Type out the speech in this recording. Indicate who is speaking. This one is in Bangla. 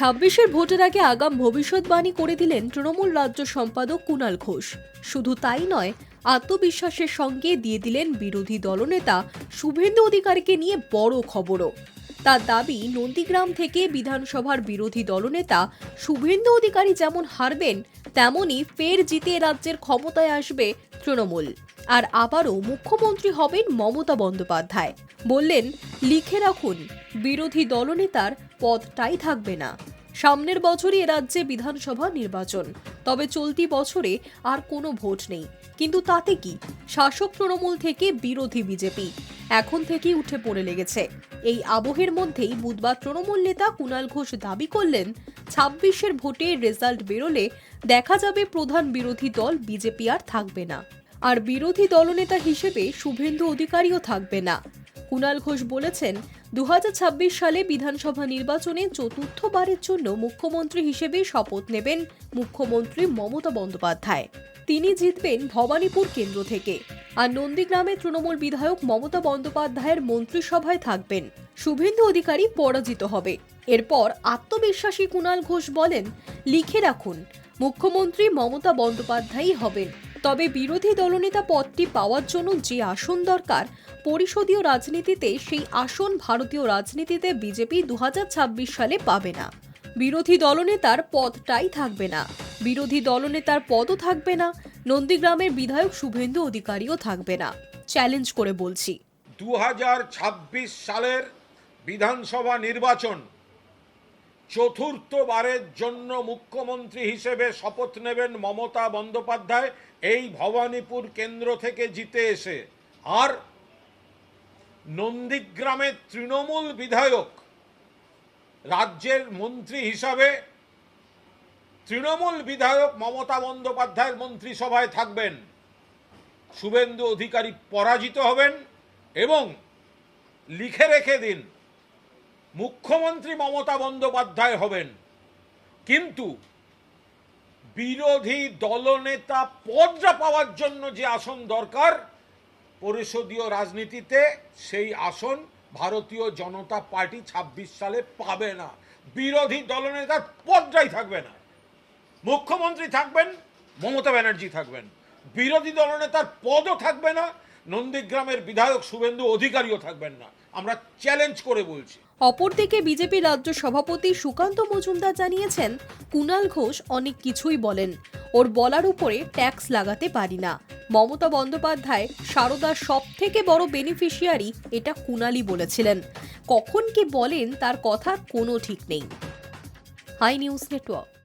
Speaker 1: ছাব্বিশের ভোটের আগে আগাম ভবিষ্যৎবাণী করে দিলেন তৃণমূল রাজ্য সম্পাদক কুণাল ঘোষ। শুধু তাই নয়, আত্মবিশ্বাসের সঙ্গে দিয়ে দিলেন বিরোধী দলনেতা শুভেন্দু অধিকারীকে নিয়ে বড় খবরও। তার দাবি, নন্দীগ্রাম থেকে বিধানসভার বিরোধী দলনেতা শুভেন্দু অধিকারী যেমন হারবেন, তেমনই ফের জিতে রাজ্যের ক্ষমতায় আসবে তৃণমূল। আর আবারও মুখ্যমন্ত্রী হবেন মমতা বন্দ্যোপাধ্যায়। বললেন, লিখে রাখুন, বিরোধী দলনেতার পদটাই থাকবে না। সামনের বছরই রাজ্যে বিধানসভা নির্বাচন, তবে চলতি বছরে আর কোনো ভোট নেই। কিন্তু তাতে কি? শাসক তৃণমূল থেকে বিরোধী বিজেপি। এখন থেকেই উঠে পড়ে লেগেছে। এই আবহের মধ্যেই বুধবার তৃণমূল নেতা কুণাল ঘোষ দাবি করলেন, ছাব্বিশের ভোটে রেজাল্ট বেরোলে দেখা যাবে প্রধান বিরোধী দল বিজেপি আর থাকবে না। আর বিরোধী দলনেতা হিসেবে শুভেন্দু অধিকারীও থাকবে না। কুণাল ঘোষ বলেছেন দু হাজার ছাব্বিশ সালে বিধানসভা নির্বাচনে চতুর্থবারের জন্য মুখ্যমন্ত্রী হিসেবে শপথ নেবেন মুখ্যমন্ত্রী মমতা বন্দ্যোপাধ্যায়। তিনি জিতবেন ভবানীপুর কেন্দ্র থেকে। আর নন্দীগ্রামে তৃণমূল বিধায়ক মমতা বন্দ্যোপাধ্যায়ের মন্ত্রিসভায় থাকবেন। শুভেন্দু অধিকারী পরাজিত হবে। এরপর আত্মবিশ্বাসী কুণাল ঘোষ বলেন, লিখে রাখুন, মুখ্যমন্ত্রী মমতা বন্দ্যোপাধ্যায়ই হবেন। তবে বিরোধী দলনেতা পদটি পাওয়ার জন্য যে আসন দরকার, পরিষদীয় রাজনীতিতে সেই আসন ভারতীয় রাজনীতিতে বিজেপি দু হাজার ছাব্বিশ সালে পাবে না। বিরোধী দলনেতার পদটাই থাকবে না। বিরোধী দলনেতার পদও থাকবে না, নন্দীগ্রামের বিধায়ক শুভেন্দু অধিকারীও থাকবে না। চ্যালেঞ্জ করে বলছি।
Speaker 2: দু হাজার ছাব্বিশ সালের বিধানসভা নির্বাচন চতুর্থবারের জন্য মুখ্যমন্ত্রী হিসেবে শপথ নেবেন মমতা বন্দ্যোপাধ্যায়। এই ভবানীপুর কেন্দ্র থেকে জিতে এসে। আর নন্দীগ্রামের তৃণমূল বিধায়ক, রাজ্যের মন্ত্রী হিসাবে তৃণমূল বিধায়ক মমতা বন্দ্যোপাধ্যায়ের মন্ত্রিসভায় থাকবেন। শুভেন্দু অধিকারী পরাজিত হবেন এবং লিখে রেখে দিন। মুখ্যমন্ত্রী মমতা বন্দ্যোপাধ্যায় হবেন। কিন্তু বিরোধী দলনেতা পদটা পাওয়ার জন্য যে আসন দরকার, পরিষদীয় রাজনীতিতে সেই আসন ভারতীয় জনতা পার্টি ২৬ সালে পাবে না। বিরোধী দলনেতার পদটাই থাকবে না। মুখ্যমন্ত্রী থাকবেন, মমতা ব্যানার্জি থাকবেন। বিরোধী দলনেতার পদও থাকবে না, নন্দীগ্রামের বিধায়ক শুভেন্দু অধিকারীও থাকবেন না। আমরা চ্যালেঞ্জ করে বলছি।
Speaker 1: অপরদিকে বিজেপি রাজ্য সভাপতি সুকান্ত মজুমদার জানিয়েছেন কুণাল ঘোষ অনেক কিছুই বলেন। ওর বলার উপরে ট্যাক্স লাগাতে পারি না। মমতা বন্দ্যোপাধ্যায় সারদার সব থেকে বড় বেনিফিশিয়ারি এটা কুণালই বলেছিলেন। কখন কি বলেন তার কথা কোনো ঠিক নেই। Hi news network.